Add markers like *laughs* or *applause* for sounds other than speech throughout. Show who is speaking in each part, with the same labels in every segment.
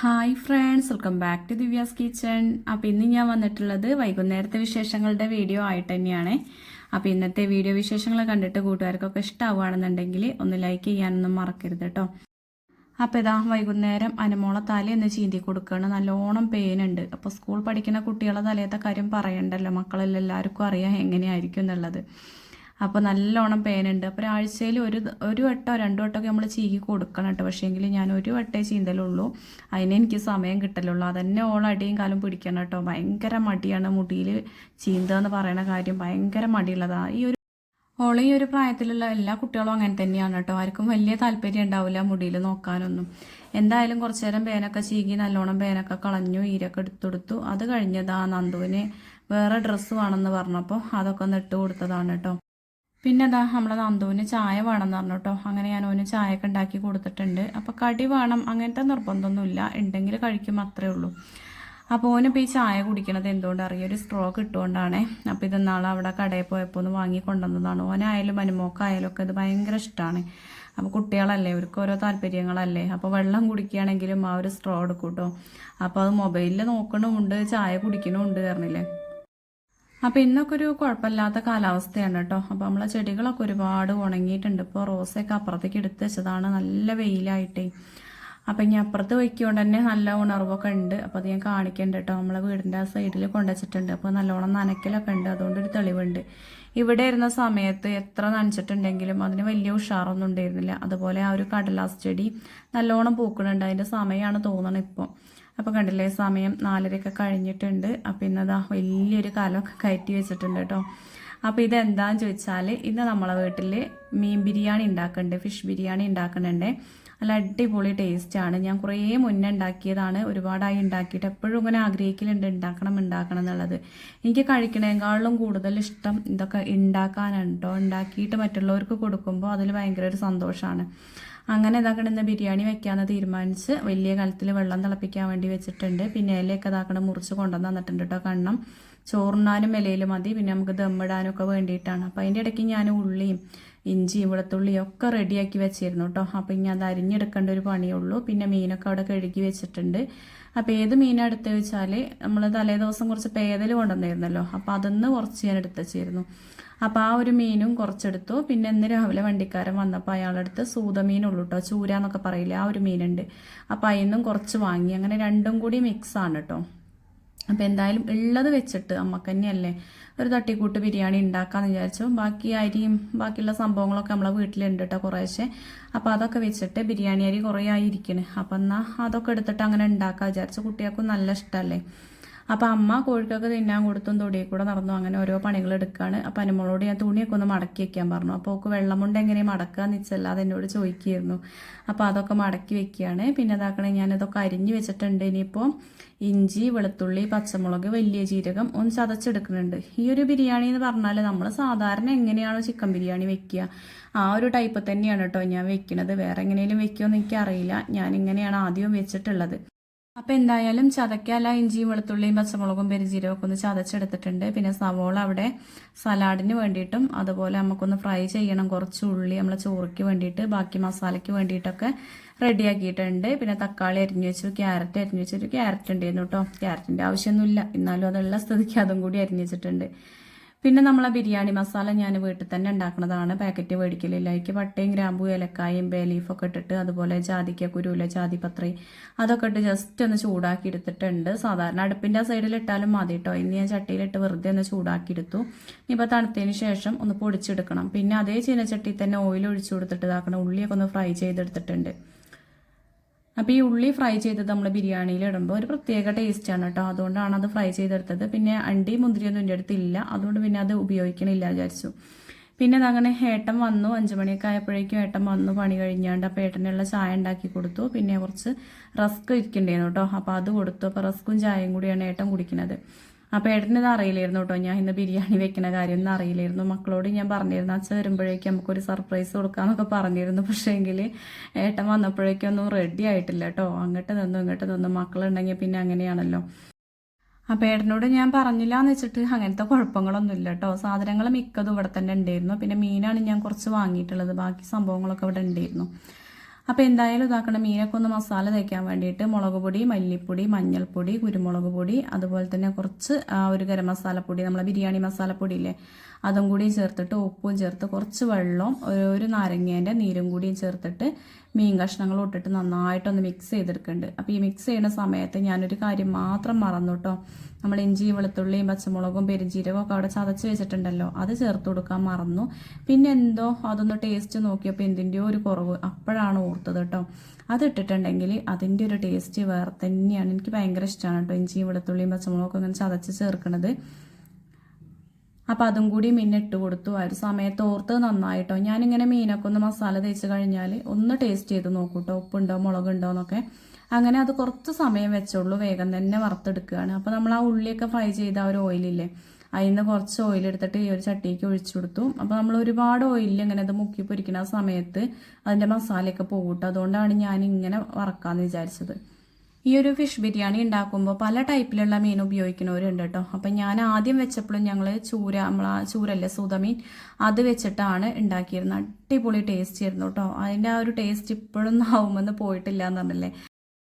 Speaker 1: Hi friends welcome back to Divya's kitchen അപ്പോൾ ഇന്ന് ഞാൻ വന്നിട്ടുള്ളത് വൈകുന്നേരത്തെ വിശേഷങ്ങളുടെ വീഡിയോ ആയിട്ട് തന്നെയാണ്. അപ്പോൾ ഇന്നത്തെ വീഡിയോ വിശേഷങ്ങൾ കണ്ടിട്ട് കൂട്ടുകാർക്കൊക്കെ ഇഷ്ടമാവുകയാണെന്നുണ്ടെങ്കിൽ ഒന്ന് ലൈക്ക് ചെയ്യാനൊന്നും മറക്കരുത് കേട്ടോ അപ്പോൾ ഇതാ വൈകുന്നേരം അനുമോളെ തലയൊന്ന് ചീന്തി കൊടുക്കുകയാണ് നല്ലോണം പെയിനുണ്ട് അപ്പോൾ സ്കൂൾ പഠിക്കുന്ന കുട്ടികളെ തലയത്തെ കാര്യം പറയണ്ടല്ലോ. മക്കളിൽ എല്ലാവർക്കും അറിയാം എങ്ങനെയായിരിക്കും എന്നുള്ളത്. അപ്പോൾ നല്ലോണം പേനുണ്ട്. അപ്പോൾ ഒരാഴ്ചയിൽ ഒരു ഒരു വട്ടോ രണ്ടു വട്ടമൊക്കെ നമ്മൾ ചീകി കൊടുക്കണം കേട്ടോ. പക്ഷേങ്കിൽ ഞാൻ ഒരു വട്ടേ ചീന്തലുള്ളൂ. അതിനെ എനിക്ക് സമയം കിട്ടലുള്ളൂ. അതന്നെ ഓളടിയും കാലം പിടിക്കണം കേട്ടോ. ഭയങ്കര മടിയാണ് മുടിയിൽ ചീന്ത എന്ന് പറയുന്ന കാര്യം. ഭയങ്കര മടിയുള്ളതാണ് ഈ ഒരു ഓളെ ഈ ഒരു പ്രായത്തിലുള്ള എല്ലാ കുട്ടികളും അങ്ങനെ തന്നെയാണ് കേട്ടോ. ആർക്കും വലിയ താല്പര്യം ഉണ്ടാവില്ല മുടിയിൽ നോക്കാനൊന്നും. എന്തായാലും കുറച്ചു നേരം പേനൊക്കെ ചീകി നല്ലോണം പേനൊക്കെ കളഞ്ഞു ഈരൊക്കെ എടുത്തെടുത്തു അത് കഴിഞ്ഞതാ നന്ദുവിന് വേറെ ഡ്രസ്സ് വേണമെന്ന് പറഞ്ഞപ്പോൾ അതൊക്കെ ഒന്ന് ഇട്ട് കൊടുത്തതാണ് കേട്ടോ. പിന്നെ അതാ നമ്മളെ നന്ദുവിന് ചായ വേണമെന്ന് പറഞ്ഞു കേട്ടോ അങ്ങനെ ഞാൻ ഓന് ചായയൊക്കെ ഉണ്ടാക്കി കൊടുത്തിട്ടുണ്ട്. അപ്പോൾ കടി വേണം അങ്ങനത്തെ നിർബന്ധമൊന്നുമില്ല. ഉണ്ടെങ്കിൽ കഴിക്കും അത്രേ ഉള്ളൂ. അപ്പോൾ ഓനിപ്പോൾ ഈ ചായ കുടിക്കണത് എന്തുകൊണ്ട് അറിയാം? ഒരു സ്ട്രോ കിട്ടുകൊണ്ടാണ്. അപ്പോൾ ഇത് നാളെ അവിടെ കടയിൽ പോയപ്പോൾ ഒന്ന് വാങ്ങി കൊണ്ടുവന്നതാണ്. ഓനായാലും മനുമോക്കായാലും ഒക്കെ ഇത് ഭയങ്കര ഇഷ്ടമാണ് അപ്പോൾ കുട്ടികളല്ലേ അവർക്ക് ഓരോ താല്പര്യങ്ങളല്ലേ. അപ്പോൾ വെള്ളം കുടിക്കുകയാണെങ്കിലും ആ ഒരു സ്ട്രോ എടുക്കും കേട്ടോ അപ്പോൾ അത് മൊബൈലിൽ നോക്കണമുണ്ട് ചായ കുടിക്കണമുണ്ട് പറഞ്ഞില്ലേ? അപ്പോൾ ഇന്നൊക്കെ ഒരു കുഴപ്പമില്ലാത്ത കാലാവസ്ഥയാണ് കേട്ടോ. അപ്പോൾ നമ്മളെ ചെടികളൊക്കെ ഒരുപാട് ഉണങ്ങിയിട്ടുണ്ട്. ഇപ്പോൾ റോസയൊക്കെ അപ്പുറത്തേക്ക് എടുത്ത് വെച്ചതാണ്. നല്ല വെയിലായിട്ടേ. അപ്പം ഇനി അപ്പുറത്ത് വയ്ക്കുകൊണ്ട് തന്നെ നല്ല ഉണർവൊക്കെ ഉണ്ട്. അപ്പോൾ അത് ഞാൻ കാണിക്കണ്ട കേട്ടോ. നമ്മളെ വീടിന്റെ ആ സൈഡിൽ കൊണ്ടുവച്ചിട്ടുണ്ട്. അപ്പോൾ നല്ലോണം നനയ്ക്കലൊക്കെ ഉണ്ട്. അതുകൊണ്ട് ഒരു തെളിവുണ്ട്. ഇവിടെ ഇരുന്ന സമയത്ത് എത്ര നനച്ചിട്ടുണ്ടെങ്കിലും അതിന് വലിയ ഉഷാറൊന്നും ഉണ്ടായിരുന്നില്ല. അതുപോലെ ആ ഒരു കടലാസ് ചെടി നല്ലോണം പൂക്കണുണ്ട് അതിന്റെ സമയമാണ് തോന്നണം ഇപ്പോൾ അപ്പോൾ കണ്ടില്ലേ സമയം നാലരയൊക്കെ കഴിഞ്ഞിട്ടുണ്ട്. അപ്പോൾ ഇന്നതാ വലിയൊരു കാലമൊക്കെ കയറ്റി വെച്ചിട്ടുണ്ട് കേട്ടോ. അപ്പോൾ ഇതെന്താന്ന് ചോദിച്ചാൽ ഇന്ന് നമ്മളെ വീട്ടിൽ മീൻ ബിരിയാണി ഉണ്ടാക്കുന്നുണ്ട് ഫിഷ് ബിരിയാണി ഉണ്ടാക്കുന്നുണ്ട് നല്ല അടിപൊളി ടേസ്റ്റാണ് ഞാൻ കുറേ മുന്നേ ഉണ്ടാക്കിയതാണ്. ഒരുപാടായി ഉണ്ടാക്കിയിട്ട് എപ്പോഴും ഇങ്ങനെ ആഗ്രഹിക്കലുണ്ട് ഉണ്ടാക്കണം ഉണ്ടാക്കണം എന്നുള്ളത്. എനിക്ക് കഴിക്കണേക്കാളും കൂടുതൽ ഇഷ്ടം ഇതൊക്കെ ഉണ്ടാക്കാനുണ്ടോ ഉണ്ടാക്കിയിട്ട് മറ്റുള്ളവർക്ക് കൊടുക്കുമ്പോൾ അതിൽ ഭയങ്കര ഒരു സന്തോഷമാണ് അങ്ങനെ ഇതാക്കണമെന്ന് ബിരിയാണി വെക്കാമെന്ന് തീരുമാനിച്ച് വലിയ കലത്തിൽ വെള്ളം തിളപ്പിക്കാൻ വേണ്ടി വെച്ചിട്ടുണ്ട്. പിന്നെ ഇലയൊക്കെ ഇതാക്കണം മുറിച്ച് കൊണ്ടുവന്ന് തന്നിട്ടുണ്ട് കേട്ടോ കണ്ണം. ചോറിനാനും ഇലയിൽ മതി. പിന്നെ നമുക്ക് ദമ്മിടാനും ഒക്കെ വേണ്ടിയിട്ടാണ്. അപ്പോൾ അതിന്റെ ഇടയ്ക്ക് ഞാൻ ഉള്ളിയും ഇഞ്ചിയും വെളുത്തുള്ളിയും ഒക്കെ റെഡിയാക്കി വെച്ചിരുന്നു കേട്ടോ അപ്പോൾ ഇനി അത് അരിഞ്ഞെടുക്കേണ്ട ഒരു പണിയുള്ളൂ പിന്നെ മീനൊക്കെ അവിടെ കഴുകി വെച്ചിട്ടുണ്ട്. അപ്പോൾ ഏത് മീനാണ് എടുത്ത് വെച്ചാൽ നമ്മൾ തലേ ദിവസം കുറച്ച് പേതൽ കൊണ്ടുവന്നിരുന്നല്ലോ. അപ്പോൾ അതൊന്ന് കുറച്ച് ഞാൻ എടുത്ത് വെച്ചിരുന്നു. അപ്പോൾ ആ ഒരു മീനും കുറച്ചെടുത്തു. പിന്നെ ഇന്ന് രാവിലെ വണ്ടിക്കാരൻ വന്നപ്പോൾ അയാളെടുത്ത് സൂതമീനുള്ളൂ കേട്ടോ ചൂര എന്നൊക്കെ പറയില്ല ആ ഒരു മീനുണ്ട്. അപ്പോൾ അതിന്നും കുറച്ച് വാങ്ങി. അങ്ങനെ രണ്ടും കൂടി മിക്സ് ആണ് കേട്ടോ അപ്പോൾ എന്തായാലും ഉള്ളത് വെച്ചിട്ട് അമ്മയ്ക്ക് തന്നെയല്ലേ ഒരു തട്ടിക്കൂട്ട് ബിരിയാണി ഉണ്ടാക്കാന്ന് വിചാരിച്ചു. ബാക്കി അരിയും ബാക്കിയുള്ള സംഭവങ്ങളൊക്കെ നമ്മളെ വീട്ടിലുണ്ട് കേട്ടോ കുറേശ്ശെ. അപ്പോൾ അതൊക്കെ വെച്ചിട്ട് ബിരിയാണി അരി കുറേ ആയിരിക്കണ് അപ്പം എന്നാൽ അതൊക്കെ എടുത്തിട്ട് അങ്ങനെ ഉണ്ടാക്കാൻ വിചാരിച്ചു. കുട്ടികൾക്കും നല്ല ഇഷ്ടമല്ലേ അപ്പോൾ അമ്മ കോഴിക്കൊക്കെ തിന്നാൻ കൊടുത്തും തൊടിയിൽ കൂടെ നടന്നു. അങ്ങനെ ഓരോ പണികൾ എടുക്കുകയാണ് അപ്പോൾ അനുമോളോട് ഞാൻ തുണിയൊക്കെ ഒന്ന് മടക്കി വെക്കാൻ പറഞ്ഞു. അപ്പോൾ ഓക്ക് വെള്ളമുണ്ട് എങ്ങനെ മടക്കാന്ന് അത് എന്നോട് ചോദിക്കുകയായിരുന്നു. അപ്പോൾ അതൊക്കെ മടക്കി വെക്കുകയാണ്. പിന്നെ അതാക്കണേ ഞാനിതൊക്കെ അരിഞ്ഞു വെച്ചിട്ടുണ്ട്. ഇനിയിപ്പോൾ ഇഞ്ചി വെളുത്തുള്ളി പച്ചമുളക് വലിയ ജീരകം ഒന്ന് ചതച്ചെടുക്കുന്നുണ്ട്. ഈ ഒരു ബിരിയാണി എന്ന് പറഞ്ഞാൽ നമ്മൾ സാധാരണ എങ്ങനെയാണോ ചിക്കൻ ബിരിയാണി വെക്കുക. ആ ഒരു ടൈപ്പ് തന്നെയാണ് കേട്ടോ ഞാൻ വെക്കുന്നത് വേറെ എങ്ങനെയും വെക്കുമെന്ന് എനിക്കറിയില്ല. ഞാൻ ഇങ്ങനെയാണ് ആദ്യം വെച്ചിട്ടുള്ളത്. അപ്പോൾ എന്തായാലും ചതക്കാല ഇഞ്ചിയും വെളുത്തുള്ളിയും പച്ചമുളകും പെരുജീരകമൊക്കെ ഒന്ന് ചതച്ചെടുത്തിട്ടുണ്ട്. പിന്നെ സവോള അവിടെ സലാഡിന് വേണ്ടിയിട്ടും അതുപോലെ നമുക്കൊന്ന് ഫ്രൈ ചെയ്യണം. കുറച്ച് ഉള്ളി നമ്മളെ ചോറിക്ക് വേണ്ടിയിട്ട് ബാക്കി മസാലയ്ക്ക് വേണ്ടിയിട്ടൊക്കെ റെഡിയാക്കിയിട്ടുണ്ട്. പിന്നെ തക്കാളി അരിഞ്ഞു വെച്ചു ക്യാരറ്റ് അരിഞ്ഞു വെച്ചു. ഒരു ക്യാരറ്റ് ഉണ്ടായിരുന്നു കേട്ടോ. ക്യാരറ്റിന്റെ ആവശ്യമൊന്നുമില്ല. എന്നാലും അതുള്ള സ്ഥിതിക്ക് അതും കൂടി അരിഞ്ഞു വെച്ചിട്ടുണ്ട്. പിന്നെ നമ്മളെ ബിരിയാണി മസാല ഞാൻ വീട്ടിൽ തന്നെ ഉണ്ടാക്കുന്നതാണ്. പാക്കറ്റ് മേടിക്കലില്ല. എനിക്ക് പട്ടയും ഗ്രാമ്പു ഏലക്കായും ബേ ലീഫൊക്കെ ഇട്ടിട്ട് അതുപോലെ ജാതിക്ക കുരുവില ജാതിപത്രി അതൊക്കെ ഇട്ട് ജസ്റ്റ് ഒന്ന് ചൂടാക്കി എടുത്തിട്ടുണ്ട്. സാധാരണ അടുപ്പിന്റെ സൈഡിൽ ഇട്ടാലും മതി കേട്ടോ ഇനി ഞാൻ ചട്ടിയിലിട്ട് വെറുതെ ഒന്ന് ചൂടാക്കി എടുത്തു. ഇപ്പോൾ തണുത്തതിന് ശേഷം ഒന്ന് പൊടിച്ചെടുക്കണം. പിന്നെ അതേ ചീനച്ചട്ടിയിൽ തന്നെ ഓയിൽ ഒഴിച്ചു കൊടുത്തിട്ട് ഇതാക്കണം ഉള്ളിയൊക്കെ ഒന്ന് ഫ്രൈ ചെയ്തെടുത്തിട്ടുണ്ട്. അപ്പോൾ ഈ ഉള്ളി ഫ്രൈ ചെയ്തത് നമ്മൾ ബിരിയാണിയിൽ ഇടുമ്പോൾ ഒരു പ്രത്യേക ടേസ്റ്റാണ് കേട്ടോ. അതുകൊണ്ടാണ് അത് ഫ്രൈ ചെയ്തെടുത്തത്. പിന്നെ അണ്ടി മുന്തിരിയൊന്നും എന്റെ അടുത്തില്ല അതുകൊണ്ട് പിന്നെ അത് ഉപയോഗിക്കണില്ല വിചാരിച്ചു. പിന്നെ അതങ്ങനെ ഏട്ടൻ വന്നു. അഞ്ചു മണിയൊക്കെ ആയപ്പോഴേക്കും ഏട്ടൻ വന്നു. പണി കഴിഞ്ഞാണ്ട് അപ്പോൾ ഏട്ടനുള്ള ചായ ഉണ്ടാക്കി കൊടുത്തു. പിന്നെ കുറച്ച് റസ്ക് ഇരിക്കണ്ടായിരുന്നു കേട്ടോ. അപ്പോൾ അത് കൊടുത്തു. അപ്പോൾ റസ്കും ചായയും കൂടിയാണ് ഏട്ടൻ കുടിക്കുന്നത് അപ്പോൾ ഏട്ടനിത് അറിയില്ലായിരുന്നു കേട്ടോ. ഞാൻ ഇന്ന് ബിരിയാണി വെക്കുന്ന കാര്യമൊന്നും അറിയില്ലായിരുന്നു. മക്കളോട് ഞാൻ പറഞ്ഞിരുന്നു അച്ഛൻ വരുമ്പോഴേക്കും നമുക്കൊരു സർപ്രൈസ് കൊടുക്കാമെന്നൊക്കെ പറഞ്ഞിരുന്നു. പക്ഷേ എങ്കിൽ ഏട്ടൻ വന്നപ്പോഴേക്കും ഒന്നും റെഡി ആയിട്ടില്ല കേട്ടോ. അങ്ങോട്ട് നിന്നു ഇങ്ങോട്ട് നിന്നു. മക്കളുണ്ടെങ്കിൽ പിന്നെ അങ്ങനെയാണല്ലോ. അപ്പോൾ ഏട്ടനോട് ഞാൻ പറഞ്ഞില്ല എന്ന് വെച്ചിട്ട് അങ്ങനത്തെ കുഴപ്പങ്ങളൊന്നും ഇല്ല കേട്ടോ. സാധനങ്ങൾ മിക്കതും ഇവിടെ തന്നെ ഉണ്ടായിരുന്നു. പിന്നെ മീനാണ് ഞാൻ കുറച്ച് വാങ്ങിയിട്ടുള്ളത്. ബാക്കി സംഭവങ്ങളൊക്കെ ഇവിടെ ഉണ്ടായിരുന്നു. അപ്പോൾ എന്തായാലും ഇതാക്കണം. മീനൊക്കെ ഒന്ന് മസാല തേക്കാൻ വേണ്ടിയിട്ട് മുളക് പൊടി മല്ലിപ്പൊടി മഞ്ഞൾപ്പൊടി കുരുമുളക് പൊടി അതുപോലെ തന്നെ കുറച്ച് ഒരു ഗരം മസാലപ്പൊടി നമ്മളെ ബിരിയാണി മസാലപ്പൊടി ഇല്ലേ അതും കൂടി ചേർത്തിട്ട് ഉപ്പും ചേർത്ത് കുറച്ച് വെള്ളവും ഒരു നാരങ്ങേന്റെ നീരും കൂടിയും ചേർത്തിട്ട് മീൻ കഷ്ണങ്ങൾ ഇട്ടിട്ട് നന്നായിട്ടൊന്ന് മിക്സ് ചെയ്തെടുക്കുന്നുണ്ട് അപ്പോൾ ഈ മിക്സ് ചെയ്യുന്ന സമയത്ത് ഞാനൊരു കാര്യം മാത്രം മറന്നു കേട്ടോ നമ്മൾ ഇഞ്ചി വെളുത്തുള്ളിയും പച്ചമുളകും പെരുംജീരകവും ഒക്കെ അവിടെ ചതച്ച് വെച്ചിട്ടുണ്ടല്ലോ. അത് ചേർത്ത് കൊടുക്കാൻ മറന്നു. പിന്നെ എന്തോ അതൊന്ന് ടേസ്റ്റ് നോക്കിയപ്പോൾ എന്തിന്റെയോ ഒരു കുറവ്. അപ്പോഴാണ് ഓർത്തത് കേട്ടോ അത് ഇട്ടിട്ടുണ്ടെങ്കിൽ അതിന്റെ ഒരു ടേസ്റ്റ് വേറെ തന്നെയാണ്. എനിക്ക് ഭയങ്കര ഇഷ്ടമാണ് കേട്ടോ ഇഞ്ചിയും വെളുത്തുള്ളിയും പച്ചമുളകൊക്കെ ഇങ്ങനെ ചതച്ച് ചേർക്കണത്. അപ്പോൾ അതും കൂടി മീൻ ഇട്ട് കൊടുത്തു. ആ ഒരു സമയത്ത് ഓർത്ത് നന്നായിട്ടോ? ഞാനിങ്ങനെ മീനൊക്കെ ഒന്ന് മസാല തേച്ച് കഴിഞ്ഞാൽ ഒന്ന് ടേസ്റ്റ് ചെയ്ത് നോക്കൂട്ടോ. ഉപ്പുണ്ടോ മുളകുണ്ടോ എന്നൊക്കെ. അങ്ങനെ അത് കുറച്ച് സമയം വെച്ചോളൂ. വേഗം തന്നെ വറുത്തെടുക്കുകയാണ്. അപ്പോൾ നമ്മൾ ആ ഉള്ളിയൊക്കെ ഫ്രൈ ചെയ്ത ആ ഒരു ഓയിലില്ലേ അതിൽ നിന്ന് കുറച്ച് ഓയിൽ എടുത്തിട്ട് ഈ ഒരു ചട്ടിക്ക് ഒഴിച്ചു കൊടുത്തു. അപ്പോൾ നമ്മൾ ഒരുപാട് ഓയിലിൽ ഇങ്ങനെ അത് മുക്കി പൊരിക്കുന്ന സമയത്ത് അതിന്റെ മസാലയൊക്കെ പോകട്ടെ? അതുകൊണ്ടാണ് ഞാൻ ഇങ്ങനെ വറക്കാമെന്ന് വിചാരിച്ചത്. ഈ ഒരു ഫിഷ് ബിരിയാണി ഉണ്ടാക്കുമ്പോൾ പല ടൈപ്പിലുള്ള മീൻ ഉപയോഗിക്കുന്നവരുണ്ട് കേട്ടോ അപ്പം ഞാൻ ആദ്യം വെച്ചപ്പോഴും ഞങ്ങൾ ചൂര നമ്മളാ ചൂരല്ലേ സൂതമീൻ അത് വെച്ചിട്ടാണ് ഉണ്ടാക്കിയിരുന്നത്. അടിപൊളി ടേസ്റ്റ് ആയിരുന്നു കേട്ടോ അതിന്റെ ആ ഒരു ടേസ്റ്റ് ഇപ്പോഴൊന്നും ആവുമെന്ന് പോയിട്ടില്ല എന്ന് പറഞ്ഞല്ലേ?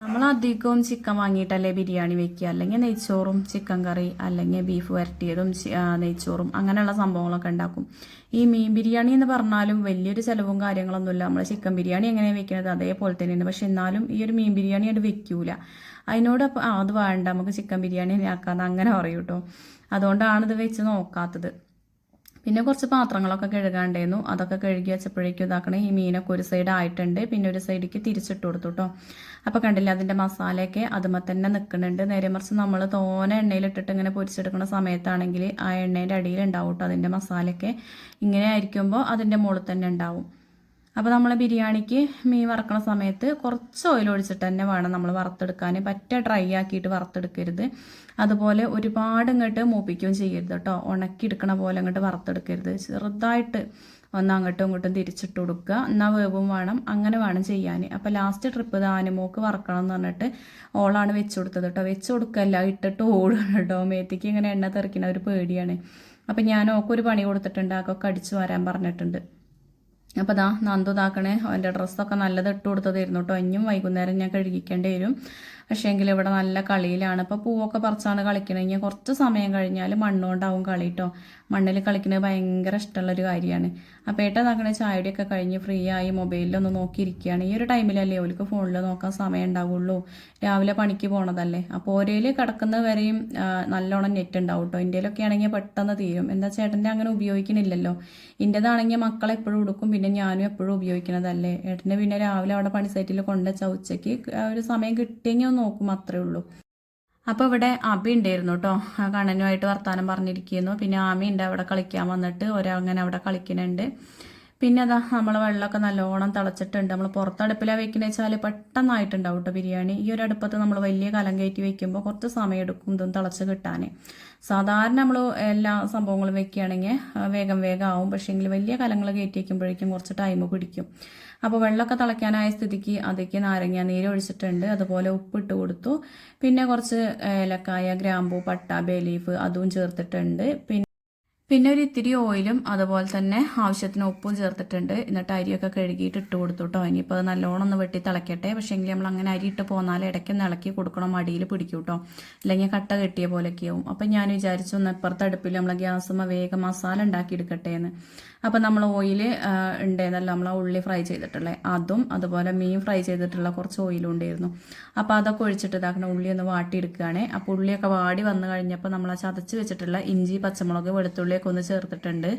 Speaker 1: നമ്മൾ അധികവും ചിക്കൻ വാങ്ങിയിട്ടല്ലേ ബിരിയാണി വെക്കുക. അല്ലെങ്കിൽ നെയ്ച്ചോറും ചിക്കൻ കറി അല്ലെങ്കിൽ ബീഫ് വരട്ടിയതും നെയ്ച്ചോറും അങ്ങനെയുള്ള സംഭവങ്ങളൊക്കെ ഉണ്ടാക്കും. ഈ മീൻ ബിരിയാണി എന്ന് പറഞ്ഞാലും വലിയൊരു ചിലവും കാര്യങ്ങളൊന്നുമില്ല. നമ്മൾ ചിക്കൻ ബിരിയാണി എങ്ങനെ വെക്കുന്നത് അതേപോലെ തന്നെയാണ്. പക്ഷെ എന്നാലും ഈ ഒരു മീൻ ബിരിയാണി അത് വെക്കൂല. അതിനോട് അത് വേണ്ട. നമുക്ക് ചിക്കൻ ബിരിയാണി ആക്കാതെ അങ്ങനെ പറയൂട്ടോ. അതുകൊണ്ടാണ് ഇത് വെച്ച് നോക്കാത്തത്. പിന്നെ കുറച്ച് പാത്രങ്ങളൊക്കെ കഴുകാണ്ടായിരുന്നു. അതൊക്കെ കഴുകി വെച്ചപ്പോഴേക്കും ഇതാക്കണേ ഈ മീനൊക്കെ ഒരു സൈഡ് ആയിട്ടുണ്ട്. പിന്നെ ഒരു സൈഡിലേക്ക് തിരിച്ചിട്ട് കൊടുത്തു കേട്ടോ അപ്പോൾ കണ്ടില്ല അതിന്റെ മസാലയൊക്കെ അതുമ്പോ തന്നെ നിൽക്കുന്നുണ്ട് നേരെ മറിച്ച് നമ്മൾ തോനെ എണ്ണയിലിട്ടിട്ട് ഇങ്ങനെ പൊരിച്ചെടുക്കുന്ന സമയത്താണെങ്കിൽ ആ എണ്ണേന്റെ അടിയിൽ ഉണ്ടാവും കേട്ടോ അതിന്റെ മസാലയൊക്കെ. ഇങ്ങനെ ആയിരിക്കുമ്പോൾ അതിന്റെ മുകളിൽ തന്നെ ഉണ്ടാവും. അപ്പോൾ നമ്മൾ ബിരിയാണിക്ക് മീൻ വറക്കണ സമയത്ത് കുറച്ച് ഓയിൽ ഒഴിച്ചിട്ട് തന്നെ വേണം നമ്മൾ വറുത്തെടുക്കാൻ പറ്റ ഡ്രൈ ആക്കിയിട്ട് വറുത്തെടുക്കരുത്. അതുപോലെ ഒരുപാട് ഇങ്ങോട്ട് മൂപ്പിക്കുകയും ചെയ്യരുത് കേട്ടോ. ഉണക്കിയെടുക്കണ പോലെ അങ്ങോട്ട് വറുത്തെടുക്കരുത്. ചെറുതായിട്ട് ഒന്ന് അങ്ങോട്ടും ഇങ്ങോട്ടും തിരിച്ചിട്ട് കൊടുക്കുക. എന്നാൽ വേവും വേണം. അങ്ങനെ വേണം ചെയ്യാൻ അപ്പോൾ ലാസ്റ്റ് ട്രിപ്പ് ദാനുമോക്ക് വറക്കണം എന്ന് പറഞ്ഞിട്ട് ഓളാണ് വെച്ച് കൊടുത്തത് കേട്ടോ. വെച്ച് കൊടുക്കല്ല ഇട്ടിട്ട് ഓടുകയാണ് കേട്ടോ. മേത്തേക്ക് ഇങ്ങനെ എണ്ണ തെറിക്കണ ഒരു പേടിയാണ്. അപ്പം ഞാൻ ഓക്കൊരു പണി കൊടുത്തിട്ടുണ്ട്. അതൊക്കെ അടിച്ചു വരാൻ പറഞ്ഞിട്ടുണ്ട്. അപ്പോൾ ദാ നന്ദു താക്കണേ അവന്റെ ഡ്രസ്സൊക്കെ നല്ലത് ഇട്ട് കൊടുത്തതായിരുന്നു കേട്ടോ ഇനിയും വൈകുന്നേരം ഞാൻ കഴുകിക്കേണ്ടി വരും. പക്ഷേ എങ്കിൽ ഇവിടെ നല്ല കളിയിലാണ്. ഇപ്പോൾ പൂവൊക്കെ പറിച്ചാണ് കളിക്കണമെങ്കിൽ കുറച്ച് സമയം കഴിഞ്ഞാൽ മണ്ണുകൊണ്ടാവും കളി കേട്ടോ മണ്ണിൽ കളിക്കുന്നത് ഭയങ്കര ഇഷ്ടമുള്ളൊരു കാര്യമാണ്. അപ്പോൾ ഏട്ടാ ഇതാക്കണേ ചായയുടെയൊക്കെ കഴിഞ്ഞ് ഫ്രീ ആയി മൊബൈലിലൊന്ന് നോക്കിയിരിക്കുകയാണ്. ഈ ഒരു ടൈമിലല്ലേ ഓർക്ക് ഫോണിൽ നോക്കാൻ സമയം ഉണ്ടാവുള്ളൂ? രാവിലെ പണിക്ക് പോണതല്ലേ? അപ്പോൾ ഓരേൽ കിടക്കുന്ന വരെയും നല്ലോണം നെറ്റ് ഉണ്ടാവും കേട്ടോ ഇന്ത്യയിലൊക്കെ ആണെങ്കിൽ പെട്ടെന്ന് തീരും. എന്താ ചേട്ടന്റെ അങ്ങനെ ഉപയോഗിക്കണില്ലല്ലോ? ഇന്റേതാണെങ്കിൽ മക്കളെ എപ്പോഴും ഉടുക്കും. പിന്നെ ഞാനും എപ്പോഴും ഉപയോഗിക്കണതല്ലേ? ഏട്ടന്റെ പിന്നെ രാവിലെ അവിടെ പണി സൈറ്റിൽ കൊണ്ടുവച്ച ഉച്ചയ്ക്ക് ഒരു സമയം കിട്ടിയെങ്കിൽ നോക്കും അത്രേ ഉള്ളൂ അപ്പോൾ ഇവിടെ അബി ഉണ്ടായിരുന്നു കേട്ടോ. ആ കണ്ണനുമായിട്ട് വർത്താനം പറഞ്ഞിരിക്കുന്നു. പിന്നെ ആമി ഉണ്ട് അവിടെ കളിക്കാൻ വന്നിട്ട് ഒരങ്ങനെ അവിടെ കളിക്കുന്നുണ്ട്. പിന്നെ അതാ നമ്മൾ വെള്ളമൊക്കെ നല്ലോണം തിളച്ചിട്ടുണ്ട്. നമ്മൾ പുറത്തടുപ്പിലാണ് വെക്കുന്നത് വെച്ചാൽ പെട്ടെന്നായിട്ടുണ്ടാവും കേട്ടോ ബിരിയാണി. ഈ ഒരു അടുപ്പത്ത് നമ്മൾ വലിയ കലം കയറ്റി വെക്കുമ്പോൾ കുറച്ച് സമയം എടുക്കും ഇതും തിളച്ച് കിട്ടാൻ സാധാരണ നമ്മൾ എല്ലാ സംഭവങ്ങളും വെക്കുകയാണെങ്കിൽ വേഗം വേഗം ആവും. പക്ഷേങ്കിൽ വലിയ കലങ്ങൾ കയറ്റി വയ്ക്കുമ്പോഴേക്കും കുറച്ച് ടൈം പിടിക്കും. അപ്പോൾ വെള്ളമൊക്കെ തിളയ്ക്കാനായ സ്ഥിതിക്ക് അതിലേക്ക് നാരങ്ങ നീര് ഒഴിച്ചിട്ടുണ്ട്. അതുപോലെ ഉപ്പിട്ട് കൊടുത്തു. പിന്നെ കുറച്ച് ഏലക്കായ ഗ്രാമ്പൂ പട്ട ബേ ലീഫ് അതും ചേർത്തിട്ടുണ്ട്. പിന്നെ പിന്നെ ഒരു ഇത്തിരി ഓയിലും അതുപോലെ തന്നെ ആവശ്യത്തിന് ഉപ്പും ചേർത്തിട്ടുണ്ട്. എന്നിട്ട് അരിയൊക്കെ കഴുകിയിട്ട് ഇട്ട് കൊടുത്തു കേട്ടോ. ഇനിയിപ്പോൾ നല്ലോണം ഒന്ന് വെട്ടി തിളയ്ക്കട്ടെ. പക്ഷേ എങ്കിൽ നമ്മൾ അങ്ങനെ അരി ഇട്ട് പോന്നാൽ ഇടയ്ക്ക് ഇളക്കി കൊടുക്കണം. അടിയിൽ പിടിക്കും കേട്ടോ. അല്ലെങ്കിൽ കട്ട കെട്ടിയ പോലെയൊക്കെയാവും അപ്പം ഞാൻ വിചാരിച്ചു ഒന്ന് ഇപ്പുറത്തെ അടുപ്പിൽ നമ്മൾ ഗ്യാസുമ്മ വേഗം മസാല ഉണ്ടാക്കി എടുക്കട്ടെ എന്ന്. അപ്പം നമ്മൾ ഓയിൽ ഉണ്ടായിരുന്നല്ലോ നമ്മൾ ഉള്ളി ഫ്രൈ ചെയ്തിട്ടുള്ളത് അതും അതുപോലെ മീൻ ഫ്രൈ ചെയ്തിട്ടുള്ള കുറച്ച് ഓയിലും ഉണ്ടായിരുന്നു. അപ്പോൾ അതൊക്കെ ഒഴിച്ചിട്ട് ഇതാക്കണം ഉള്ളി ഒന്ന് വാട്ടിയെടുക്കുകയാണ് അപ്പോൾ ഉള്ളിയൊക്കെ വാടി വന്നു കഴിഞ്ഞപ്പോൾ നമ്മൾ ചതച്ച് വെച്ചിട്ടുള്ള ഇഞ്ചി പച്ചമുളക് വെളുത്തുള്ളിയൊക്കെ ഒന്ന് ചേർത്തിട്ടുണ്ട്.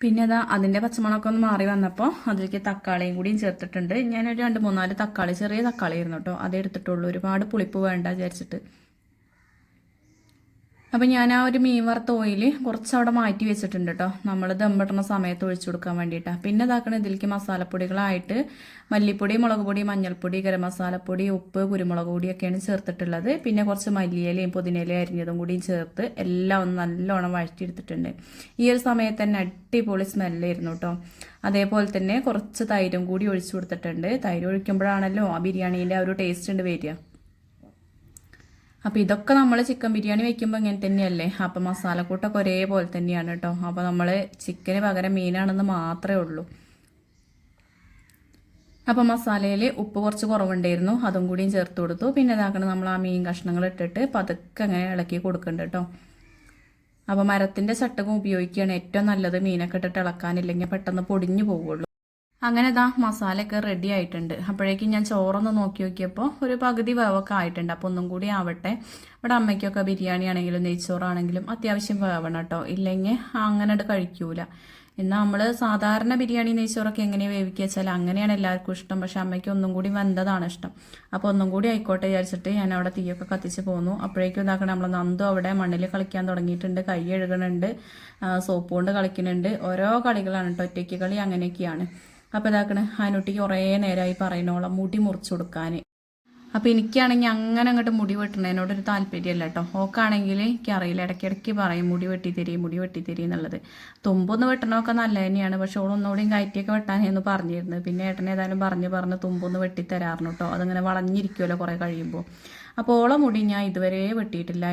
Speaker 1: പിന്നെ അതാ അതിന്റെ പച്ചമുളകൊക്കെ ഒന്ന് മാറി വന്നപ്പോൾ അതിലേക്ക് തക്കാളിയും കൂടിയും ചേർത്തിട്ടുണ്ട്. ഞാനൊരു രണ്ട് മൂന്നാൽ തക്കാളി ചെറിയ തക്കാളി ആയിരുന്നു കേട്ടോ. അതെടുത്തിട്ടുള്ളൂ ഒരുപാട് പുളിപ്പ് വേണ്ട വിചാരിച്ചിട്ട്. അപ്പം ഞാൻ ആ ഒരു മീൻ വറുത്ത ഓയിൽ കുറച്ച് അവിടെ മാറ്റി വെച്ചിട്ടുണ്ട് കേട്ടോ നമ്മൾ ദമ്പിടുന്ന സമയത്ത് ഒഴിച്ചു കൊടുക്കാൻ വേണ്ടിയിട്ടാണ് പിന്നെ ഇതാക്കണ ഇതിലേക്ക് മസാലപ്പൊടികളായിട്ട് മല്ലിപ്പൊടി മുളക് പൊടി മഞ്ഞൾപ്പൊടി ഗരം മസാലപ്പൊടി ഉപ്പ് കുരുമുളക് പൊടിയൊക്കെയാണ് ചേർത്തിട്ടുള്ളത്. പിന്നെ കുറച്ച് മല്ലിയിലയും പുതിനയിലയും അരിഞ്ഞതും കൂടിയും ചേർത്ത് എല്ലാം ഒന്ന് നല്ലോണം വഴറ്റിയെടുത്തിട്ടുണ്ട്. ഈ ഒരു സമയത്ത് തന്നെ അടിപൊളി സ്മെല്ലായിരുന്നു കേട്ടോ അതേപോലെ തന്നെ കുറച്ച് തൈരും കൂടി ഒഴിച്ചു കൊടുത്തിട്ടുണ്ട്. തൈര് ഒഴിക്കുമ്പോഴാണല്ലോ ആ ബിരിയാണീന്റെ ആ ഒരു ടേസ്റ്റ് ഉണ്ട് വരിക. അപ്പോൾ ഇതൊക്കെ നമ്മൾ ചിക്കൻ ബിരിയാണി വെക്കുമ്പോൾ ഇങ്ങനെ തന്നെയല്ലേ? അപ്പം മസാലക്കൂട്ടൊക്കെ ഒരേപോലെ തന്നെയാണ് കേട്ടോ. അപ്പോൾ നമ്മൾ ചിക്കന് പകരം മീനാണെന്ന് മാത്രമേ ഉള്ളൂ. അപ്പോൾ മസാലയിൽ ഉപ്പ് കുറച്ച് കുറവുണ്ടായിരുന്നു. അതും കൂടിയും ചേർത്ത് കൊടുത്തു. പിന്നെ ഇതാക്കണം നമ്മൾ ആ മീൻ കഷ്ണങ്ങൾ ഇട്ടിട്ട് പതുക്കെ അങ്ങനെ ഇളക്കി കൊടുക്കുന്നുണ്ട് കേട്ടോ. അപ്പോൾ മരത്തിന്റെ ചട്ടകം ഉപയോഗിക്കുകയാണ് ഏറ്റവും നല്ലത്. മീനൊക്കെ ഇട്ടിട്ട് ഇളക്കാനില്ലെങ്കിൽ പെട്ടെന്ന് പൊടിഞ്ഞു പോകുള്ളൂ അങ്ങനെ ഇതാ മസാലയൊക്കെ റെഡി ആയിട്ടുണ്ട്. അപ്പോഴേക്കും ഞാൻ ചോറൊന്ന് നോക്കി നോക്കിയപ്പോൾ ഒരു പകുതി വേവൊക്കെ ആയിട്ടുണ്ട്. അപ്പോൾ ഒന്നും കൂടി ആവട്ടെ. ഇവിടെ അമ്മയ്ക്കൊക്കെ ബിരിയാണി ആണെങ്കിലും നെയ്ച്ചോറാണെങ്കിലും അത്യാവശ്യം വേവണം കേട്ടോ. ഇല്ലെങ്കിൽ അങ്ങനെ കഴിക്കൂല. എന്നാൽ നമ്മൾ സാധാരണ ബിരിയാണി നെയ്ച്ചോറൊക്കെ എങ്ങനെ വേവിക്കുക വെച്ചാൽ അങ്ങനെയാണ് എല്ലാവർക്കും ഇഷ്ടം. പക്ഷെ അമ്മയ്ക്ക് ഒന്നും കൂടി വെന്തതാണ് ഇഷ്ടം. അപ്പോൾ ഒന്നും കൂടി ആയിക്കോട്ടെ വിചാരിച്ചിട്ട് ഞാൻ അവിടെ തീയൊക്കെ കത്തിച്ച് പോന്നു. അപ്പോഴേക്കും ഇതാക്കണം നമ്മൾ നന്ദു അവിടെ മണ്ണിൽ കളിക്കാൻ തുടങ്ങിയിട്ടുണ്ട്. കൈ എഴുകണുണ്ട് സോപ്പ് കൊണ്ട് കളിക്കുന്നുണ്ട്. ഓരോ കളികളാണ് കേട്ടോ. ഒറ്റയ്ക്ക് കളി അങ്ങനെയൊക്കെയാണ്. അപ്പോൾ ഇതാക്കണേ ആനുട്ടിക്ക് കുറേ നേരമായി പറയുന്നോളം മുടി മുറിച്ചു കൊടുക്കാൻ അപ്പോൾ എനിക്കാണെങ്കിൽ അങ്ങനെ അങ്ങോട്ട് മുടി വെട്ടണതിനോടൊരു താല്പര്യമല്ല കേട്ടോ. ഓക്കാണെങ്കിൽ എനിക്കറിയില്ല ഇടയ്ക്കിടയ്ക്ക് പറയും മുടി വെട്ടി തരി മുടി വെട്ടി തരീ എന്നുള്ളത്. തുമ്പൊന്ന് വെട്ടണമൊക്കെ നല്ല തന്നെയാണ് പക്ഷെ ഓളൊന്നുകൂടിയും കയറ്റിയൊക്കെ വെട്ടാനെന്ന് പറഞ്ഞിരുന്നു പിന്നെ ഏട്ടനെ ഏതായാലും പറഞ്ഞ് പറഞ്ഞ് തുമ്പൊന്ന് വെട്ടി തരാറുണ്ട് കേട്ടോ. അതങ്ങനെ വളഞ്ഞിരിക്കുമല്ലോ കുറേ കഴിയുമ്പോൾ. അപ്പോൾ ഓളെ മുടി ഞാൻ ഇതുവരെ വെട്ടിയിട്ടില്ല.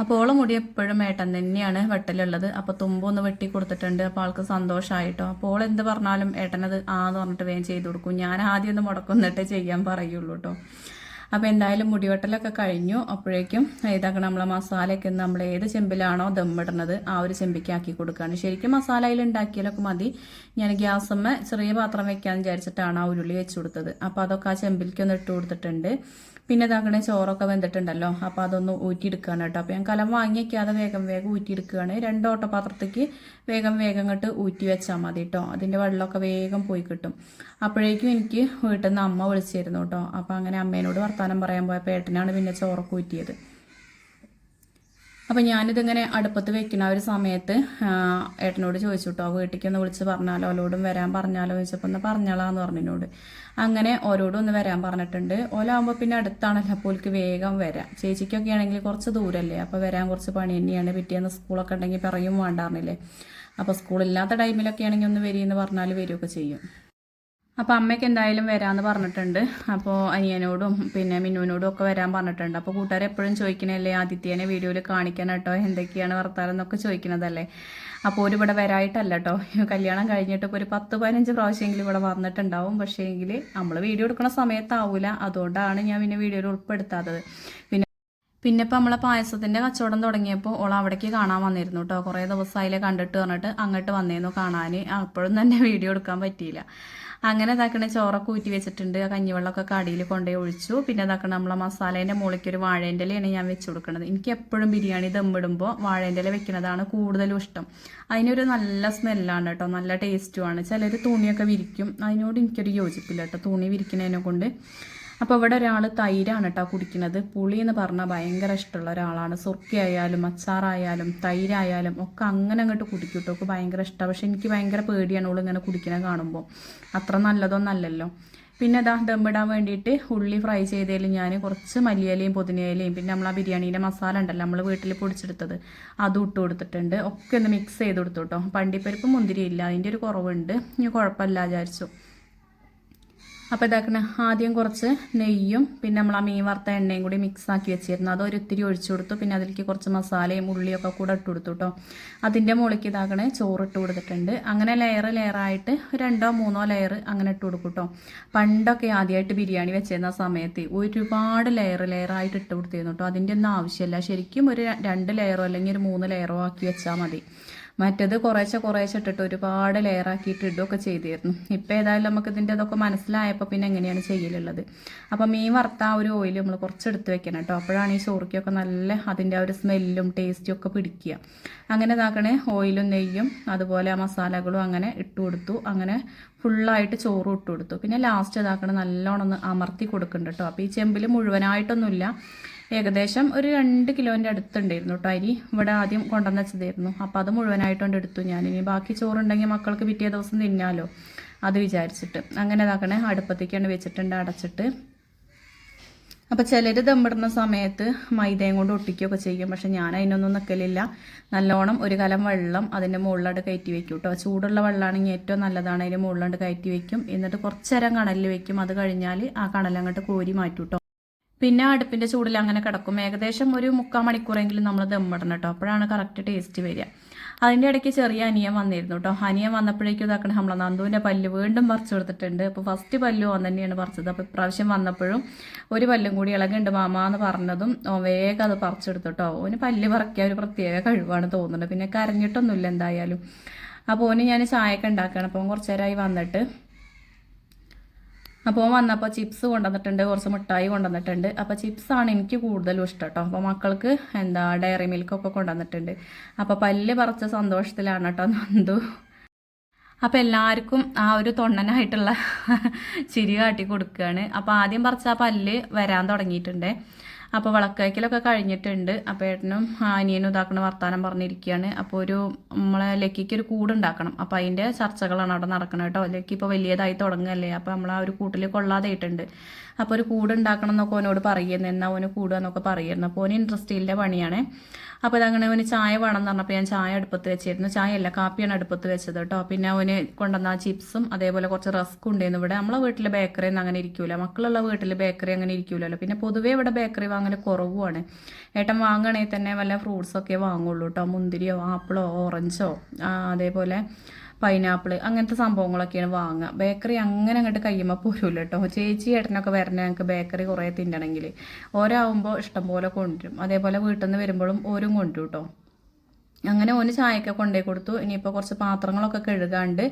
Speaker 1: അപ്പോൾ ഓളെ മുടി എപ്പോഴും ഏട്ടൻ തന്നെയാണ് വെട്ടലുള്ളത്. അപ്പോൾ തുമ്പൊന്ന് വെട്ടി കൊടുത്തിട്ടുണ്ട്. അപ്പോൾ ആൾക്ക് സന്തോഷമായിട്ടോ അപ്പോൾ ഓൾ എന്ത് പറഞ്ഞാലും ഏട്ടനത് ആന്ന് പറഞ്ഞിട്ട് വേഗം ചെയ്തു കൊടുക്കും. ഞാൻ ആദ്യം ഒന്ന് മുടക്കുന്നിട്ടേ ചെയ്യാൻ പറയുള്ളൂ കേട്ടോ അപ്പോൾ എന്തായാലും മുടിവെട്ടലൊക്കെ കഴിഞ്ഞു. അപ്പോഴേക്കും ഇതാക്കണം നമ്മളെ മസാലയൊക്കെ നമ്മൾ ഏത് ചെമ്പിലാണോ ദമ്മിടുന്നത് ആ ഒരു ചെമ്പിക്ക് ആക്കി കൊടുക്കുകയാണ് ശരിക്കും മസാലയിൽ ഉണ്ടാക്കിയാലൊക്കെ മതി. ഞാൻ ഗ്യാസമ്മ ചെറിയ പാത്രം വെക്കാമെന്ന് വിചാരിച്ചിട്ടാണ് ആ ഉരുളി വെച്ച് കൊടുത്തത്. അപ്പോൾ അതൊക്കെ ആ ചെമ്പിലേക്ക് ഒന്ന് ഇട്ട് കൊടുത്തിട്ടുണ്ട്. പിന്നെ ഇതാക്കണേ ചോറൊക്കെ വെന്തിട്ടുണ്ടല്ലോ. അപ്പോൾ അതൊന്ന് ഊറ്റിയെടുക്കുകയാണ് കേട്ടോ. അപ്പോൾ ഞാൻ കലം വാങ്ങി വയ്ക്കാതെ വേഗം വേഗം ഊറ്റിയെടുക്കുകയാണ്. രണ്ട് ഓട്ടപാത്രത്തേക്ക് വേഗം വേഗം ഇങ്ങോട്ട് ഊറ്റി വെച്ചാൽ മതി കേട്ടോ. അതിന്റെ വെള്ളമൊക്കെ വേഗം പോയി കിട്ടും. അപ്പോഴേക്കും എനിക്ക് വീട്ടിൽ നിന്ന് അമ്മ വിളിച്ചിരുന്നു കേട്ടോ. അപ്പോൾ അങ്ങനെ അമ്മേനോട് വർത്തമാനം പറയാൻ പോയ പേട്ടനാണ് പിന്നെ ചോറൊക്കെ ഊറ്റിയത് അപ്പം ഞാനിതിങ്ങനെ അടുപ്പത്ത് വെക്കുന്ന ഒരു സമയത്ത് ഏട്ടനോട് ചോദിച്ചു കേട്ടോ വീട്ടിലേക്ക് ഒന്ന് വിളിച്ച് പറഞ്ഞാലോ? ഓലോടും വരാൻ പറഞ്ഞാലോ? ചോദിച്ചപ്പോൾ ഒന്ന് പറഞ്ഞാലാന്ന് പറഞ്ഞതിനോട് അങ്ങനെ ഓരോടും ഒന്ന് വരാൻ പറഞ്ഞിട്ടുണ്ട്. ഓലാകുമ്പോൾ പിന്നെ അടുത്താണല്ലോ അപ്പോൾ ഓൽക്ക് വേഗം വരാം. ചേച്ചിക്കൊക്കെ ആണെങ്കിൽ കുറച്ച് ദൂരല്ലേ അപ്പോൾ വരാൻ കുറച്ച് പണി തന്നെയാണ്. പിറ്റേന്ന് സ്കൂളൊക്കെ ഉണ്ടെങ്കിൽ പറയും വേണ്ടാർന്നില്ലേ. അപ്പോൾ സ്കൂളില്ലാത്ത ടൈമിലൊക്കെ ആണെങ്കിൽ ഒന്ന് വരിയെന്ന് പറഞ്ഞാൽ വരികയൊക്കെ ചെയ്യും. അപ്പോൾ അമ്മയ്ക്ക് എന്തായാലും വരാമെന്ന് പറഞ്ഞിട്ടുണ്ട്. അപ്പോൾ അനിയനോടും പിന്നെ മിന്നുവിനോടും ഒക്കെ വരാൻ പറഞ്ഞിട്ടുണ്ട്. അപ്പോൾ കൂട്ടുകാർ എപ്പോഴും ചോദിക്കണല്ലേ ആദിത്യനെ വീഡിയോയിൽ കാണിക്കാൻ കേട്ടോ എന്തൊക്കെയാണ് വർത്താനം എന്നൊക്കെ ചോദിക്കണതല്ലേ? അപ്പോൾ ഒരു ഇവിടെ വരായിട്ടല്ല കേട്ടോ. കല്യാണം കഴിഞ്ഞിട്ട് ഇപ്പോൾ ഒരു പത്ത് പതിനഞ്ച് പ്രാവശ്യമെങ്കിലും ഇവിടെ വന്നിട്ടുണ്ടാവും. പക്ഷേ എങ്കിൽ നമ്മൾ വീഡിയോ എടുക്കുന്ന സമയത്താവില്ല അതുകൊണ്ടാണ് ഞാൻ പിന്നെ വീഡിയോയിൽ ഉൾപ്പെടുത്താത്തത്. പിന്നെ പിന്നെ ഇപ്പം നമ്മളെ പായസത്തിന്റെ കച്ചവടം തുടങ്ങിയപ്പോൾ ഓൾ അവിടേക്ക് കാണാൻ വന്നിരുന്നു കേട്ടോ. കുറേ ദിവസമായില്ലേ കണ്ടിട്ട് പറഞ്ഞിട്ട് അങ്ങോട്ട് വന്നിരുന്നു കാണാൻ അപ്പോഴും തന്നെ വീഡിയോ എടുക്കാൻ പറ്റിയില്ല. അങ്ങനെ ഇതാക്കണ ചോറൊക്കെ ഊറ്റി വെച്ചിട്ടുണ്ട്. ആ കഞ്ഞിവെള്ളമൊക്കെ കടിയിൽ കൊണ്ടുപോയി ഒഴിച്ചു. പിന്നെ ഇതാക്കണം നമ്മളെ മസാലേന്റെ മുളയ്ക്ക് ഒരു വാഴേന്റെ ഇലയാണ് ഞാൻ വെച്ച് കൊടുക്കുന്നത് എനിക്ക് എപ്പോഴും ബിരിയാണി ദമ്മിടുമ്പോൾ വാഴേന്റെ ഇല വെക്കുന്നതാണ് കൂടുതലും ഇഷ്ടം. അതിനൊരു നല്ല സ്മെല്ലാണ് കേട്ടോ. നല്ല ടേസ്റ്റുമാണ് ചിലർ തുണിയൊക്കെ വിരിക്കും. അതിനോട് എനിക്കൊരു യോജിപ്പില്ല കേട്ടോ. തുണി വിരിക്കുന്നതിനെ കൊണ്ട്. അപ്പോൾ ഇവിടെ ഒരാൾ തൈരാണ് കേട്ടോ കുടിക്കുന്നത്. പുളി എന്ന് പറഞ്ഞാൽ ഭയങ്കര ഇഷ്ടമുള്ള ഒരാളാണ്. സുർക്കയായാലും അച്ചാറായാലും തൈരായാലും ഒക്കെ അങ്ങനെ അങ്ങോട്ട് കുടിക്കും ഒക്കെ ഭയങ്കര ഇഷ്ടമാണ് പക്ഷെ എനിക്ക് ഭയങ്കര പേടിയാണ് ഓൾ ഇങ്ങനെ കുടിക്കണേ കാണുമ്പോൾ അത്ര നല്ലതൊന്നല്ലല്ലോ. പിന്നെ അതാ ദമ്മിടാൻ വേണ്ടിയിട്ട് ഉള്ളി ഫ്രൈ ചെയ്തതിൽ ഞാൻ കുറച്ച് മല്ലിയലയും പുതിനയിലയും പിന്നെ നമ്മൾ ആ ബിരിയാണീന്റെ മസാല ഉണ്ടല്ലോ നമ്മൾ വീട്ടിൽ പൊടിച്ചെടുത്തത് അതും ഇട്ട് കൊടുത്തിട്ടുണ്ട്. ഒക്കെ ഒന്ന് മിക്സ് ചെയ്ത് കൊടുത്തു കേട്ടോ. പണ്ടിപ്പരിപ്പ് മുന്തിരിയില്ല അതിന്റെ ഒരു കുറവുണ്ട്. കുഴപ്പമില്ല വിചാരിച്ചു. അപ്പോൾ ഇതാക്കണ ആദ്യം കുറച്ച് നെയ്യും പിന്നെ നമ്മൾ ആ മീൻ വറുത്ത എണ്ണയും കൂടി മിക്സ് ആക്കി വെച്ചിരുന്നു. അത് ഒരിത്തിരി ഒഴിച്ചു കൊടുത്തു. പിന്നെ അതിലേക്ക് കുറച്ച് മസാലയും ഉള്ളിയൊക്കെ കൂടെ ഇട്ട് കൊടുത്തു കേട്ടോ അതിന്റെ മുകളിലേക്ക് ഇതാക്കണേ ചോറ് ഇട്ട് കൊടുത്തിട്ടുണ്ട്. അങ്ങനെ ലെയർ ലെയറായിട്ട് രണ്ടോ മൂന്നോ ലെയർ അങ്ങനെ ഇട്ട് കൊടുക്കും കേട്ടോ പണ്ടൊക്കെ ആദ്യമായിട്ട് ബിരിയാണി വെച്ചിരുന്ന സമയത്ത് ഒരുപാട് ലെയർ ലെയറായിട്ട് ഇട്ട് കൊടുത്തിരുന്നു കേട്ടോ അതിന്റെ ഒന്നും ആവശ്യമില്ല. ശരിക്കും ഒരു രണ്ട് ലെയറോ അല്ലെങ്കിൽ ഒരു മൂന്ന് ലെയറോ ആക്കി വെച്ചാൽ മതി. മറ്റത് കുറേശ്ശെ കുറേശ്ശെ ഇട്ടിട്ട് ഒരുപാട് ലെയറാക്കിയിട്ട് ഇടുകയൊക്കെ ചെയ്തിരുന്നു. ഇപ്പം ഏതായാലും നമുക്ക് ഇതിന്റെ അതൊക്കെ മനസ്സിലായപ്പോൾ പിന്നെ എങ്ങനെയാണ് ചെയ്യലുള്ളത്. അപ്പം മീൻ വറുത്ത ആ ഒരു ഓയിൽ നമ്മൾ കുറച്ചെടുത്ത് വെക്കണം കേട്ടോ അപ്പോഴാണ് ഈ ചോറിക്കൊക്കെ നല്ല അതിന്റെ ആ ഒരു സ്മെല്ലും ടേസ്റ്റും ഒക്കെ പിടിക്കുക. അങ്ങനെ ഇതാക്കണേ ഓയിലും നെയ്യും അതുപോലെ ആ മസാലകളും അങ്ങനെ ഇട്ട് കൊടുത്തു. അങ്ങനെ ഫുള്ളായിട്ട് ചോറും ഇട്ട് കൊടുത്തു. പിന്നെ ലാസ്റ്റ് ഇതാക്കണേ നല്ലോണം ഒന്ന് അമർത്തി കൊടുക്കുന്നുണ്ട് കേട്ടോ അപ്പോൾ ഈ ചെമ്പിൽ മുഴുവനായിട്ടൊന്നുമില്ല. ഏകദേശം ഒരു രണ്ട് കിലോന്റെ അടുത്തുണ്ടായിരുന്നു കേട്ടോ അരി. ഇവിടെ ആദ്യം കൊണ്ടുവന്ന് വെച്ചതായിരുന്നു. അപ്പോൾ അത് മുഴുവനായിട്ടുണ്ട് എടുത്തു ഞാൻ. ഇനി ബാക്കി ചോറുണ്ടെങ്കിൽ മക്കൾക്ക് പിറ്റേ ദിവസം തിന്നാലോ അത് വിചാരിച്ചിട്ട്. അങ്ങനെ ഇതാക്കണേ അടുപ്പത്തേക്കാണ് വെച്ചിട്ടുണ്ട് അടച്ചിട്ട്. അപ്പോൾ ചിലർ ദമ്മിടുന്ന സമയത്ത് മൈദയും കൊണ്ട് ഒട്ടിക്കുകയൊക്കെ ചെയ്യും. പക്ഷെ ഞാൻ അതിനൊന്നും നിൽക്കലില്ല നല്ലോണം ഒരു കലം വെള്ളം അതിന്റെ മുകളിലോട്ട് കയറ്റി വെക്കും കേട്ടോ ചൂടുള്ള വെള്ളമാണെങ്കിൽ ഏറ്റവും നല്ലതാണ്. അതിന്റെ മുകളിലോട്ട് കയറ്റി വെക്കും. എന്നിട്ട് കുറച്ചേരം കണലിൽ വെക്കും. അത് കഴിഞ്ഞാൽ ആ കണലങ്ങോട്ട് കോരി മാറ്റും പിന്നെ അടുപ്പിന്റെ ചൂടിൽ അങ്ങനെ കിടക്കും. ഏകദേശം ഒരു മുക്കാൽ മണിക്കൂറെങ്കിലും നമ്മൾ ദമ്മിടണം കേട്ടോ. അപ്പോഴാണ് കറക്റ്റ് ടേസ്റ്റ് വരിക. അതിന്റെ ഇടയ്ക്ക് ചെറിയ അനിയൻ വന്നിരുന്നു കേട്ടോ. അനിയൻ വന്നപ്പോഴേക്കും ഇതാക്കണം നമ്മളെ നന്ദുവിന്റെ പല്ല് വീണ്ടും പറിച്ചു കൊടുത്തിട്ടുണ്ട്. അപ്പോൾ ഫസ്റ്റ് പല്ല് ഓൻ തന്നെയാണ് പറിച്ചത്. അപ്പോൾ ഇപ്രാവശ്യം വന്നപ്പോഴും ഒരു പല്ലും കൂടി ഇളകുണ്ട് മാമ എന്ന് പറഞ്ഞതും വേഗം അത് പറിച്ചെടുത്തു കേട്ടോ. ഓന് പല്ല് പറിക്കാൻ ഒരു പ്രത്യേക കഴിവാണ് തോന്നുന്നത്. പിന്നെ കരഞ്ഞിട്ടൊന്നുമില്ല എന്തായാലും. അപ്പോൾ ഓന് ഞാൻ ചായയൊക്കെ ഉണ്ടാക്കുകയാണ്. അപ്പോൾ കുറച്ച് നേരമായി വന്നിട്ട് അപ്പോൾ വന്നപ്പോൾ ചിപ്സ് കൊണ്ടുവന്നിട്ടുണ്ട് കുറച്ച് മിഠായി കൊണ്ടുവന്നിട്ടുണ്ട്. അപ്പോൾ ചിപ്സാണ് എനിക്ക് കൂടുതലും ഇഷ്ടം കേട്ടോ. അപ്പോൾ മക്കൾക്ക് എന്താ ഡയറി മിൽക്കൊക്കെ കൊണ്ടുവന്നിട്ടുണ്ട്. അപ്പോൾ പല്ല് പറച്ച സന്തോഷത്തിലാണ് കേട്ടോ നന്ദു. അപ്പോൾ എല്ലാവർക്കും ആ ഒരു തൊണ്ണനായിട്ടുള്ള *laughs* ചിരി കാട്ടി കൊടുക്കുകയാണ്. അപ്പോൾ ആദ്യം പറിച്ച ആ പല്ല് വരാൻ തുടങ്ങിയിട്ടുണ്ട്. അപ്പോൾ വിളക്കയക്കലൊക്കെ കഴിഞ്ഞിട്ടുണ്ട്. അപ്പോൾ ഏട്ടനും അനിയനും ഇതാക്കണ വർത്തമാനം പറഞ്ഞിരിക്കുകയാണ് അപ്പോൾ ഒരു നമ്മളെ ലക്കിക്ക് ഒരു കൂടുണ്ടാക്കണം. അപ്പോൾ അതിന്റെ ചർച്ചകളാണ് അവിടെ നടക്കുന്നത് കേട്ടോ. ലക്കി ഇപ്പോൾ വലിയതായി തുടങ്ങുകയല്ലേ അപ്പോൾ നമ്മൾ ആ ഒരു കൂട്ടിൽ കൊള്ളാതായിട്ടുണ്ട്. അപ്പോൾ ഒരു കൂട് ഉണ്ടാക്കണം എന്നൊക്കെ ഓനോട് പറയുന്നു. എന്നാൽ ഓന് കൂടുക എന്നൊക്കെ പറയുന്നു. അപ്പോൾ ഓന് ഇൻട്രസ്റ്റിന്റെ പണിയാണ്. അപ്പോൾ അതങ്ങനെ ഓന് ചായ വേണം എന്ന് പറഞ്ഞപ്പോൾ ഞാൻ ചായ അടുപ്പത്ത് വെച്ചിരുന്നു. ചായ അല്ല കാപ്പിയാണ് അടുപ്പത്ത് വെച്ചത് കേട്ടോ. പിന്നെ അവന് കൊണ്ടുവന്ന ചിപ്സും അതേപോലെ കുറച്ച് റസ്ക് ഉണ്ടായിരുന്നു. ഇവിടെ നമ്മളെ വീട്ടിലെ ബേക്കറി ഒന്നും അങ്ങനെ ഇരിക്കൂല. മക്കളുള്ള വീട്ടിൽ ബേക്കറി അങ്ങനെ ഇരിക്കൂലല്ലോ. പിന്നെ പൊതുവേ ഇവിടെ ബേക്കറി വാങ്ങൽ കുറവുമാണ്. ഏട്ടൻ വാങ്ങണേ തന്നെ വല്ല ഫ്രൂട്ട്സൊക്കെ വാങ്ങുള്ളൂ കേട്ടോ. മുന്തിരിയോ ആപ്പിളോ ഓറഞ്ചോ അതേപോലെ പൈനാപ്പിൾ അങ്ങനത്തെ സംഭവങ്ങളൊക്കെയാണ് വാങ്ങുക. ബേക്കറി അങ്ങനെ അങ്ങോട്ട് കഴിയുമ്പോൾ പോരൂല കേട്ടോ ചേച്ചി ഏട്ടനൊക്കെ വരണേ ഞങ്ങൾക്ക് ബേക്കറി കുറേ തിന്നണമെങ്കിൽ ഓരാകുമ്പോൾ ഇഷ്ടംപോലെ കൊണ്ടുവരും. അതേപോലെ വീട്ടിൽ നിന്ന് വരുമ്പോഴും ഓരും കൊണ്ടുവരും കേട്ടോ അങ്ങനെ ഓന് ചായയൊക്കെ കൊണ്ടേ കൊടുത്തു. ഇനിയിപ്പോൾ കുറച്ച് പാത്രങ്ങളൊക്കെ കഴുകാണ്ട്.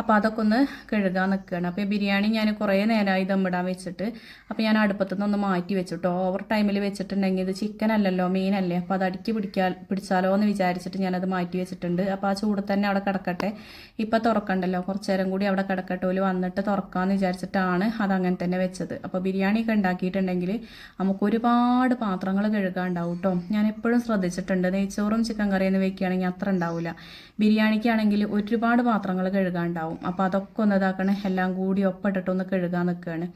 Speaker 1: അപ്പോൾ അതൊക്കെ ഒന്ന് കഴുകാൻ നിൽക്കുകയാണ് അപ്പോൾ ഈ ബിരിയാണി ഞാൻ കുറേ നേരമായി ദമ്മിടാൻ വെച്ചിട്ട് അപ്പോൾ ഞാൻ അടുപ്പത്തു നിന്ന് ഒന്ന് മാറ്റി വെച്ചിട്ടോ. ഓവർ ടൈമിൽ വെച്ചിട്ടുണ്ടെങ്കിൽ ഇത് ചിക്കൻ അല്ലല്ലോ മീനല്ലേ അപ്പോൾ അത് അടുക്കി പിടിക്കാൻ പിടിച്ചാലോ എന്ന് വിചാരിച്ചിട്ട് ഞാനത് മാറ്റി വെച്ചിട്ടുണ്ട്. അപ്പോൾ ആ ചൂട് തന്നെ അവിടെ കിടക്കട്ടെ. ഇപ്പോൾ തുറക്കണ്ടല്ലോ. കുറച്ച് നേരം കൂടി അവിടെ കിടക്കട്ടെ. ഒരു വന്നിട്ട് തുറക്കാമെന്ന് വിചാരിച്ചിട്ടാണ് അത് അങ്ങനെ തന്നെ വെച്ചത്. അപ്പോൾ ബിരിയാണിയൊക്കെ ഉണ്ടാക്കിയിട്ടുണ്ടെങ്കിൽ നമുക്ക് ഒരുപാട് പാത്രങ്ങൾ കഴുകാണ്ടാവും കേട്ടോ ഞാൻ എപ്പോഴും ശ്രദ്ധിച്ചിട്ടുണ്ട്. നെയ്ച്ചോറും ചിക്കൻ കറിയെന്ന് വെക്കുകയാണെങ്കിൽ അത്ര ഉണ്ടാവില്ല ബിരിയാണിക്കാണെങ്കിൽ ഒരുപാട് പാത്രങ്ങൾ കഴുകാണ്ടാവും. അപ്പോൾ അതൊക്കെ ഒന്ന് ഇതാക്കണേ. എല്ലാം കൂടി ഒപ്പിട്ടിട്ടൊന്ന് കഴുകാൻ നിൽക്കുകയാണ്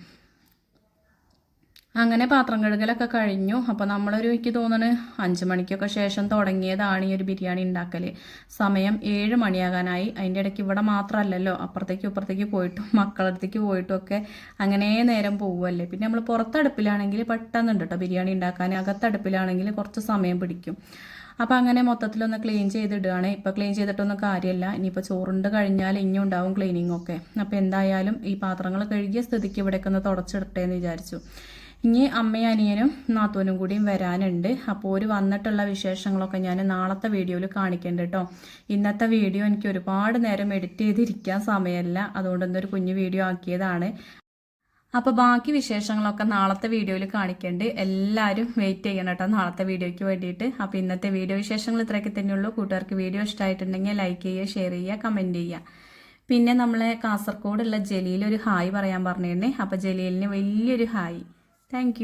Speaker 1: അങ്ങനെ പാത്രം കഴുകലൊക്കെ കഴിഞ്ഞു. അപ്പോൾ നമ്മളൊരു എനിക്ക് തോന്നണ് അഞ്ച് മണിക്കൊക്കെ ശേഷം തുടങ്ങിയതാണ് ഈ ഒരു ബിരിയാണി ഉണ്ടാക്കൽ സമയം ഏഴ് മണിയാകാനായി. അതിന്റെ ഇടയ്ക്ക് ഇവിടെ മാത്രമല്ലല്ലോ അപ്പുറത്തേക്കും ഇപ്പുറത്തേക്ക് പോയിട്ടും മക്കളടുത്തേക്ക് പോയിട്ടും ഒക്കെ അങ്ങനെ നേരം പോവുമല്ലേ പിന്നെ നമ്മൾ പുറത്തടുപ്പിലാണെങ്കിൽ പെട്ടെന്നുണ്ട് കേട്ടോ ബിരിയാണി ഉണ്ടാക്കാൻ. അകത്തടുപ്പിലാണെങ്കിൽ കുറച്ച് സമയം പിടിക്കും. അപ്പോൾ അങ്ങനെ മൊത്തത്തിലൊന്ന് ക്ലീൻ ചെയ്തിടുകയാണ്. ഇപ്പോൾ ക്ലീൻ ചെയ്തിട്ടൊന്നും കാര്യമില്ല ഇനിയിപ്പോൾ ചോറുണ്ട് കഴിഞ്ഞാൽ ഇനിയും ഉണ്ടാവും ക്ലീനിങ് ഒക്കെ. അപ്പോൾ എന്തായാലും ഈ പാത്രങ്ങൾ കഴുകിയ സ്ഥിതിക്ക് ഇവിടേക്ക് ഒന്ന് തുടച്ചിടട്ടെ എന്ന് വിചാരിച്ചു. ഇനി അമ്മയും അനിയനും നാത്തൂനും കൂടിയും വരാനുണ്ട്. അപ്പോൾ ഒരു വന്നിട്ടുള്ള വിശേഷങ്ങളൊക്കെ ഞാൻ നാളത്തെ വീഡിയോയിൽ കാണിക്കേണ്ട കേട്ടോ. ഇന്നത്തെ വീഡിയോ എനിക്ക് ഒരുപാട് നേരം എഡിറ്റ് ചെയ്തിരിക്കാൻ സമയമല്ല. അതുകൊണ്ട് ഒരു കുഞ്ഞു വീഡിയോ ആക്കിയതാണ്. അപ്പോൾ ബാക്കി വിശേഷങ്ങളൊക്കെ നാളത്തെ വീഡിയോയിൽ കാണിക്കേണ്ടി. എല്ലാവരും വെയിറ്റ് ചെയ്യണം കേട്ടോ നാളത്തെ വീഡിയോയ്ക്ക് വേണ്ടിയിട്ട്. അപ്പോൾ ഇന്നത്തെ വീഡിയോ വിശേഷങ്ങൾ ഇത്രയൊക്കെ തന്നെയുള്ളൂ. കൂട്ടുകാർക്ക് വീഡിയോ ഇഷ്ടമായിട്ടുണ്ടെങ്കിൽ ലൈക്ക് ചെയ്യുക ഷെയർ ചെയ്യുക കമന്റ് ചെയ്യുക. പിന്നെ നമ്മളെ കാസർഗോഡുള്ള ജലീൽ ഒരു ഹായ് പറയാൻ പറഞ്ഞിരുന്നേ. അപ്പോൾ ജലീലിന് വലിയൊരു ഹായ്. താങ്ക്